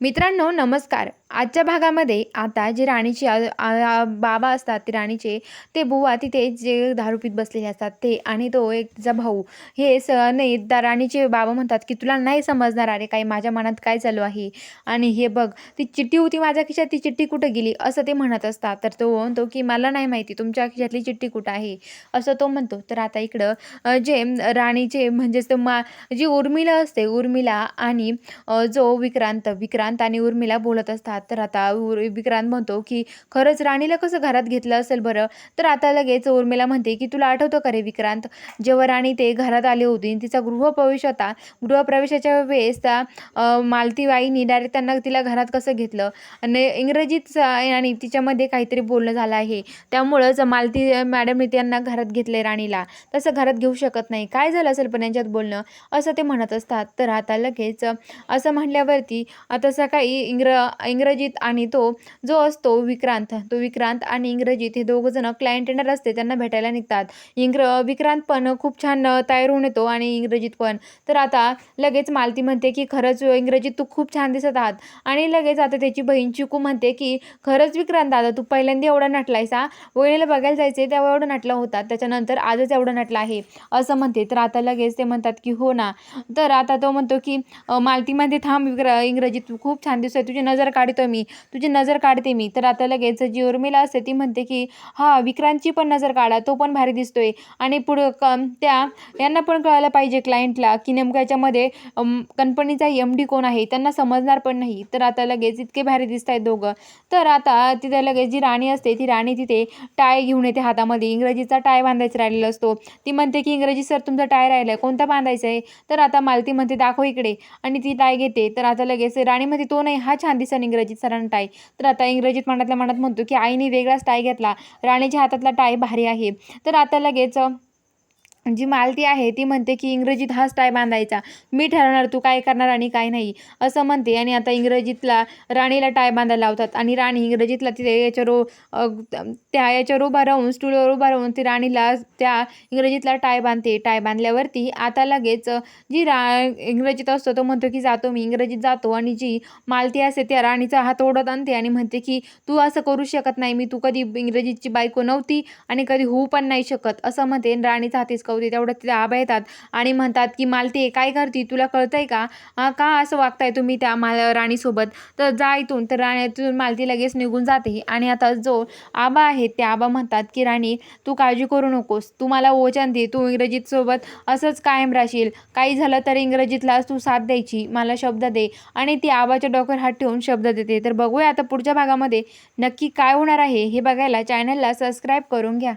मित्रांनो नमस्कार. आजच्या भागामध्ये आता जे राणीची बाबा असतात ते राणीचे ते बुवा तिथे जे दारू पीत बसलेले असतात ते आणि तो एक तिचा भाऊ. हे स नाही दा राणीचे बाबा म्हणतात की तुला नाही समजणार अरे काही माझ्या मनात काय चालू आहे? आणि हे बघ ती चिठ्ठी होती माझ्या खिशात ती चिठ्ठी कुठं गेली? असं ते म्हणत असतात. तर तो म्हणतो की मला नाही माहिती तुमच्या खिशातली चिठ्ठी कुठं आहे? असं तो म्हणतो. तर आता इकडं जे राणीचे म्हणजेच मा जी उर्मिला असते उर्मिला आणि जो विक्रांत विक्रांत आणि उर्मिला बोलत असतात. तर आता विक्रांत म्हणतो की खरंच राणीला कसं घरात घेतलं असेल बरं? तर आता लगेच उर्मिला म्हणते की तुला आठवतं का रे विक्रांत? जेव्हा राणी ते घरात आली होती आणि तिचा गृहप्रवेश होता. गृहप्रवेशाच्या वेळेस त्या मालतीबाईनी डायरेक्ट त्यांना तिला घरात कसं घेतलं? आणि इंग्रजीत आणि तिच्यामध्ये काहीतरी बोलणं झालं आहे. त्यामुळंच मालती मॅडमने त्यांना घरात घेतलंय राणीला. तसं घरात घेऊ शकत नाही. काय झालं असेल पण यांच्यात बोलणं? असं ते म्हणत असतात. तर आता लगेच असं म्हणल्यावरती आता सकाळी इंग्र इंग्रजीत आणि तो जो असतो विक्रांत तो विक्रांत आणि इंग्रजीत हे दोघंजण क्लायंट येणार असते त्यांना भेटायला निघतात. इंग्र विक्रांत पण खूप छान तयार होऊन येतो आणि इंग्रजीत पण. तर आता लगेच मालती म्हणते की खरंच इंग्रजीत तू खूप छान दिसत आहात. आणि लगेच आता त्याची बहीण चिकू म्हणते की खरंच विक्रांत दादा तू पहिल्यांदा एवढा नटलायसा वहिनीला बघायला जायचे तेव्हा एवढं नटला होता त्याच्यानंतर आजच एवढं नटला आहे. असं म्हणते. तर आता लगेच ते म्हणतात की हो ना. तर आता तो म्हणतो की मालतीमध्ये थांब विक्र इंग्रजीत खूप छान दिसतोय. तुझी नजर काढतो मी. तुझी नजर काढते मी. तर आता लगेच जी उर्मिला असते ती म्हणते की हा विक्रांतची पण नजर काढा. तो पण भारी दिसतोय. आणि पुढं क त्या यांना पण कळायला पाहिजे क्लायंटला की नेमकं याच्यामध्ये कंपनीचा एम डी कोण आहे? त्यांना समजणार पण नाही. तर आता लगेच इतके भारी दिसत आहेत दोघं. तर आता तिथे लगेच जी राणी असते ती राणी तिथे टाय घेऊन येते हातामध्ये. इंग्रजीचा टाय बांधायचा राहिलेला असतो. ती म्हणते की इंग्रजी सर तुमचा टाय राहिला आहे कोणता बांधायचा आहे? तर आता मालती म्हणते दाखव इकडे. आणि ती टाय घेते. तर आता लगेच राणी म्हणते तो नाही हा छान दिसन इंग्रजीत सरांना टाय तर आता इंग्रजीत मनातल्या मनात म्हणतो की आईने वेगळाच टाय घेतला. राणीच्या हातातला टाय भारी आहे. तर आता लगेच जी मालती आहे ती म्हणते की इंग्रजीत हाच टाय बांधायचा. मी ठरवणार तू काय करणार आणि काय नाही असं म्हणते. आणि आता इंग्रजीतला राणीला टाय बांधायला लावतात. आणि राणी इंग्रजीतला तिथे याच्यावर रो त्या याच्यावर उभा राहून स्टूलवर उभा राहून ती राणीला त्या इंग्रजीतला टाय बांधते. टाय बांधल्यावरती आता लगेच जी रा इंग्रजीत असतो तो म्हणतो की जातो मी इंग्रजीत जातो. आणि जी मालती असते त्या राणीचा हात ओढत आणते आणि म्हणते की तू असं करू शकत नाही. मी तू कधी इंग्रजीची बायको नव्हती आणि कधी होऊ पण नाही शकत. असं म्हणते. आणि राणीचा हात दाखवते तेवढं ते आबा येतात आणि म्हणतात की मालती काय करते? तुला कळतंय का? का असं वागताय तुम्ही त्या माल राणीसोबत? तर जा इथून. तर राणीतून मालती लगेच निघून जाते आणि आता जो आबा आहे ते आबा म्हणतात की राणी तू काळजी करू नकोस. तू मला वचन दे. तू इंग्रजीतसोबत असंच कायम राहशील. काही झालं तर इंग्रजीतला तू साथ द्यायची. मला शब्द दे. आणि ती आबाच्या डोक्यावर हात ठेवून शब्द देते. तर बघूया आता पुढच्या भागामध्ये नक्की काय होणार आहे हे बघायला. चॅनलला सबस्क्राईब करून घ्या.